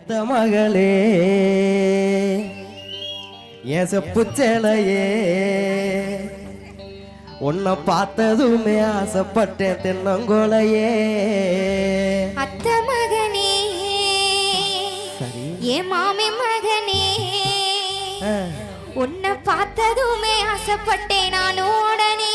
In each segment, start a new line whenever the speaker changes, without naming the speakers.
பெத்த மகளே. என் செப்பு சேலையே. உன்னை பார்த்ததுமே ஆசைப்பட்டேன் தென்னங்கோலையே.
அத்த மகனே. ஏ மாமி மகனே. உன்னை பார்த்ததுமே ஆசைப்பட்டேன். நான் உடனே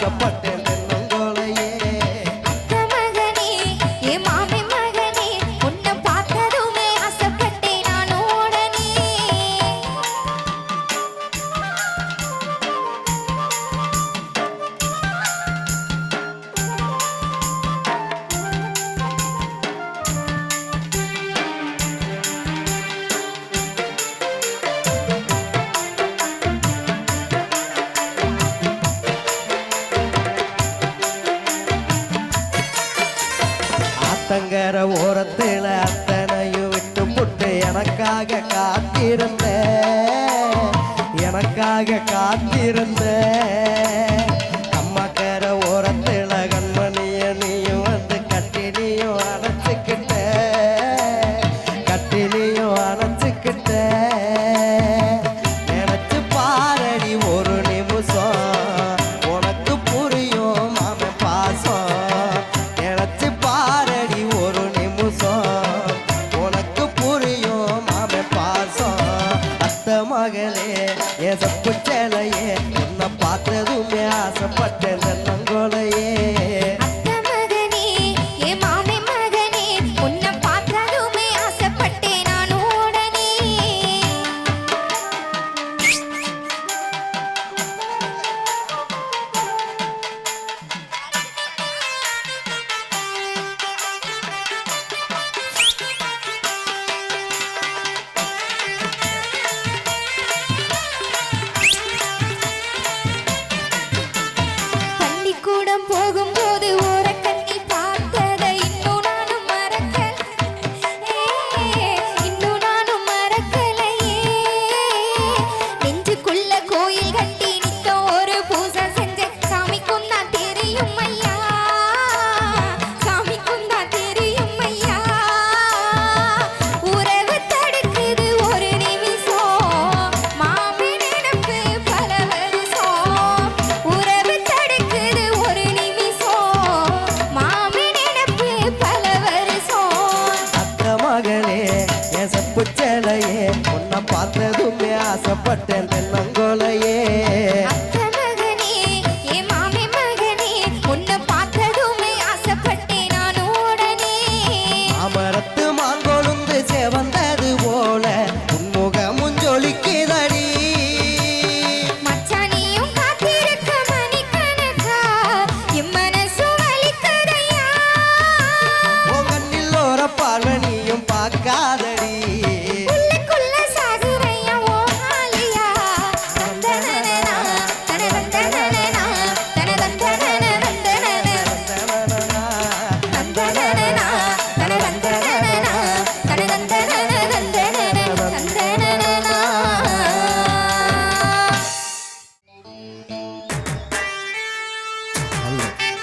supporter. எனக்காக காத்திருந்த எனக்காக காத்திருந்த ಆಸಪಟ್ಟೆಲ್ಲ நினைக்கலையே உன்னை பார்த்ததுமே ஆசைப்பட்டேன் தென்னங்கோலையே.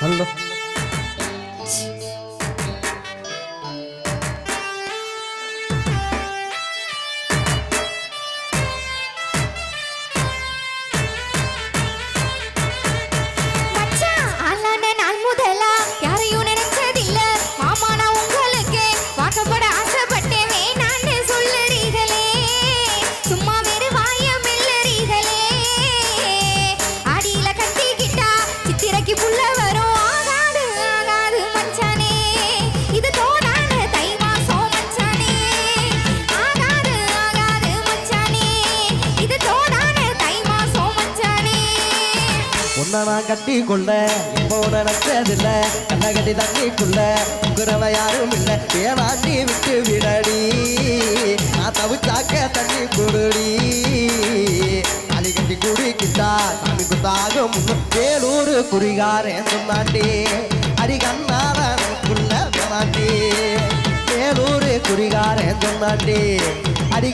Hello. உன்னை நான் கட்டி
கொள்ள இப்போ நினைச்சதில்ல கண்ணை கட்டி தண்ணிக்குள்ள உங்குறவ யாரும் இல்லை. வேணாண்டி விட்டு விடடி நான் தவிச்சாக்க தண்ணி குடுடி. அலி கட்டி குடிக்கிட்டா சாமி குத்தாக முன்ன வேலூர் குறிகாரன் சொன்னாண்டி அடி கண்ணால வேணாண்டி வேலூர் குறிகாரன் சொன்னாண்டி அடி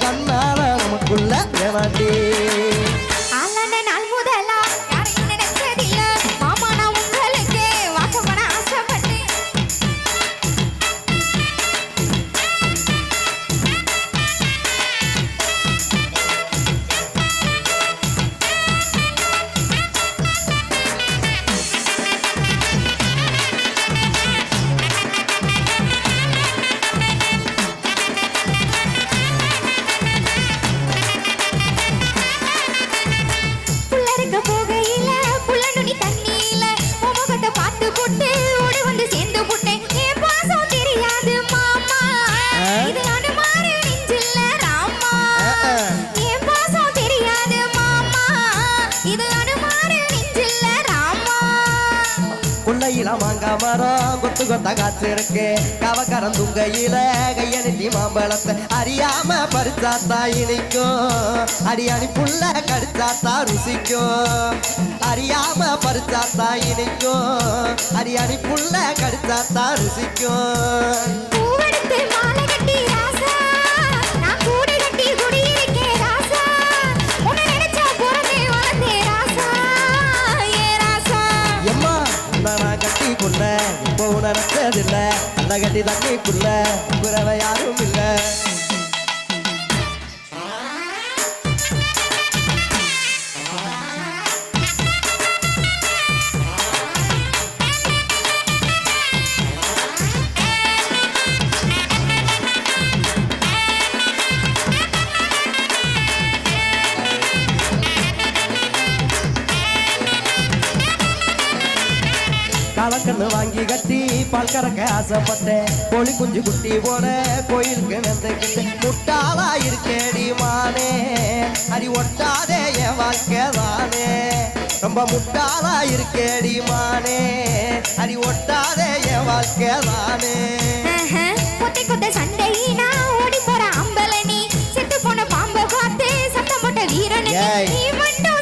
கொள்ளையில மாங்கா மரம் கொத்து கொத்த காத்து இருக்கு. கவக்கரம் துங்கையில கையெழுத்தி மாம்பழத்தை அறியாம பறிச்சாத்தா இனிக்கும். அடியாணி புள்ள கடிச்சாத்தா ருசிக்கும். அறியாம பறிச்சாத்தா இனிக்கும். அடியாணி புள்ள கடிச்சாத்தா ருசிக்கும்.
கட்டி
கொள்ள இப்போ உணர்ந்ததில்ல. அந்த கட்டி தண்ணிக்குள்ள குறவை யாரும் இல்லை. கலக்கண்ணு வாங்கி கட்டி பால் கறக்க ஆசைப்பட்டேன். கோழி குஞ்சு குட்டி போட கோயிலுக்கு வந்துக்கிட்டு முட்டாளா இருக்கேடி மானே அடி ஒட்டாதே என் வாழ்க்கை தானே. ரொம்ப முட்டாளா இருக்கேடி மானே அடி ஒட்டாதே என் வாழ்க்கை தானே.
கொத்தை கொத்த சண்டையினா ஓடி போற அம்பல நீ செத்து போன பாம்பை பார்த்து சத்தம் போட்ட வீரன். நீ மட்டும்